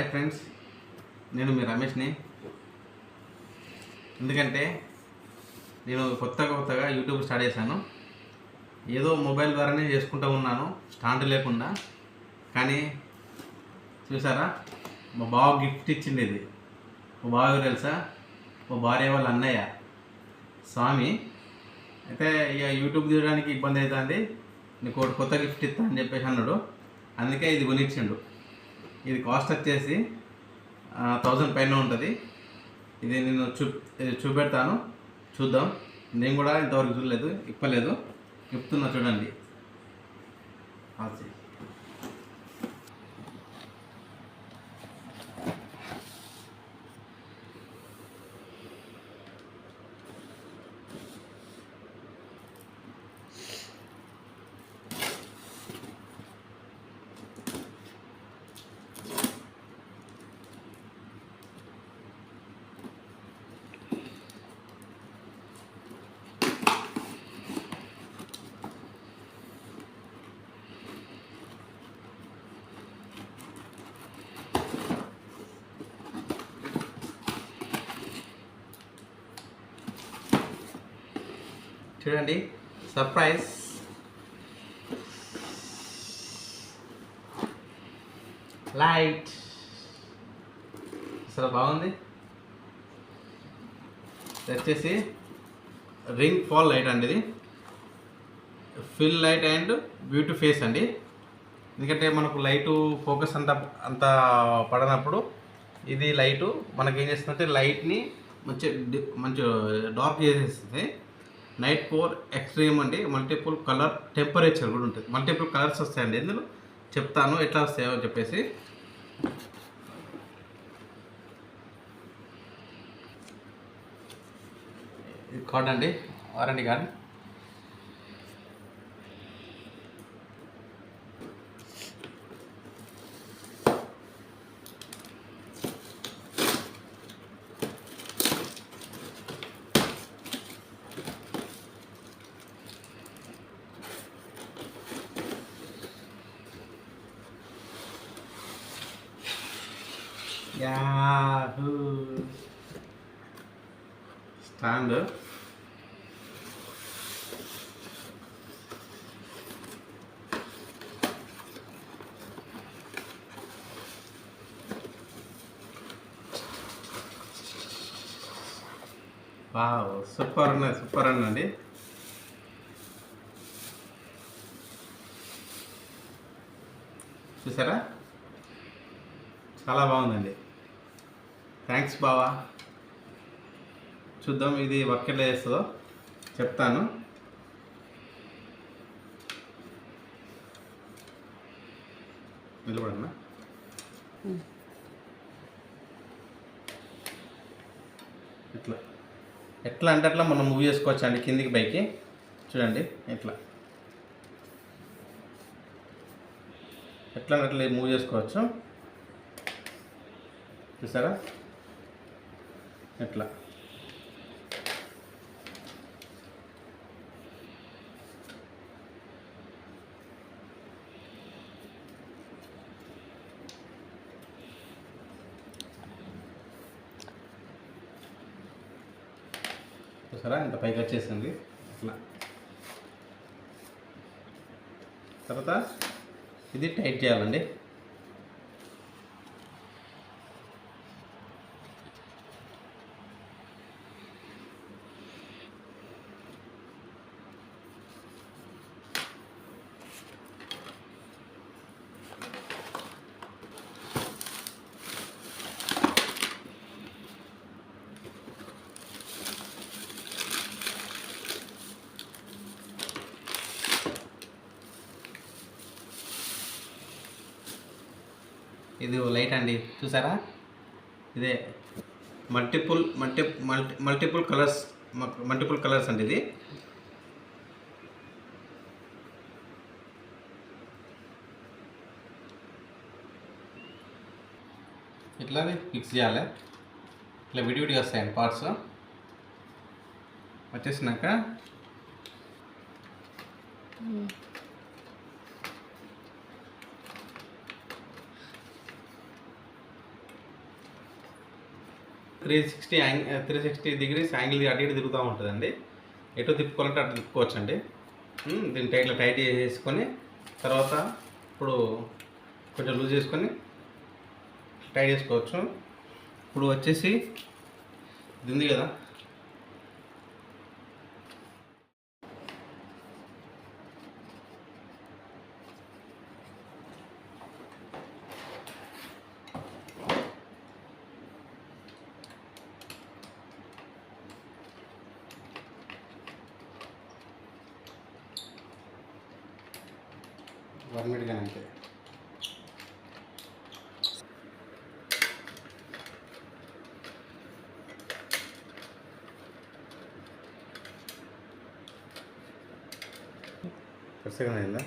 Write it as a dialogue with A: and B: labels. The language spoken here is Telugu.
A: హాయ్ ఫ్రెండ్స్ నేను మీ రమేష్ని. ఎందుకంటే నేను కొత్తగా కొత్తగా యూట్యూబ్ స్టార్ట్ చేశాను. ఏదో మొబైల్ ద్వారానే చేసుకుంటూ ఉన్నాను స్టాండ్ లేకుండా. కానీ చూసారా మా బావ గిఫ్ట్ ఇచ్చింది ఇది. మా బావ తెలుసా? మా భార్య వాళ్ళ అన్నయ్య. స్వామి అయితే ఇక యూట్యూబ్ తీయడానికి ఇబ్బంది అవుతుంది. నీకు ఒకటి కొత్త గిఫ్ట్ ఇస్తా అని చెప్పేసి అన్నాడు. అందుకే ఇది కొనిచ్చిండు. ఇది కాస్ట్ వచ్చేసి థౌజండ్ పైన ఉంటుంది. ఇది నేను చూ చూపెడతాను. చూద్దాం. నేను కూడా ఇంతవరకు చూడలేదు ఇప్పలేదు. చెప్తున్నా చూడండి. చూడండి. సర్ప్రైజ్ లైట్ అసలు బాగుంది. వచ్చేసి రింగ్ ఫాల్ లైట్ అండి ఇది. Fill light and beauty face అండి. ఎందుకంటే మనకు లైటు ఫోకస్ అంత అంత పడనప్పుడు ఇది లైటు మనకి ఏం చేస్తుందంటే లైట్ని మంచి మంచి డార్క్ చేసేస్తుంది. నైట్ కోర్ ఎక్స్ట్రీమ్ అండి. మల్టిపుల్ కలర్ టెంపరేచర్ కూడా ఉంటుంది. మల్టిపుల్ కలర్స్ వస్తాయండి. ఇందులో చెప్తాను ఎట్లా వస్తాయో చెప్పేసి. కార్డ్ అండి. Warranty card yahoo stand wow super అన్న సూపర్ అండి. చూసారా? చాలా బాగుందండి. థ్యాంక్స్ బావా. చూద్దాం ఇది వర్క్ ఎట్లా చేస్తుందో. చెప్తాను. నిలబడన్నా ఇట్లా ఎట్లా అంటే అట్లా మనం మూవ్ చేసుకోవచ్చు అండి కిందికి పైకి. చూడండి ఇట్లా ఎట్లా అంటే అట్లా మూవ్ చేసుకోవచ్చు. చూసారా? ఎట్లా? చూసారా? ఇంత పైకి వచ్చేసింది. అట్లా తర్వాత ఇది టైట్ చేయాలండి. ఇది లైట్ అండి. చూసారా? ఇదే multiple multi multi multiple colours multiple colours అండి ఇది. ఇట్లా ఫిక్స్ చేయాలి. ఇట్లా విడివిడిగా వస్తాయండి పార్ట్స్ వచ్చేసినాక three sixty young three sixty degrees angle అటు ఇటు తిరుగుతూ ఉంటుందండి. ఎటు తిప్పుకోవాలంటే అటు తిప్పుకోవచ్చు అండి దీన్ని టైట్లో టైట్ చేసుకొని తర్వాత ఇప్పుడు కొంచెం లూజ్ చేసుకొని టైట్ చేసుకోవచ్చు. ఇప్పుడు వచ్చేసి ఇది ఉంది కదా ಬರ್ಮಿಡ್ಕೊಳ್ಳೋಕ್ಕೆ ಕರ್ಸಗೋಣ
B: ಇಲ್ಲ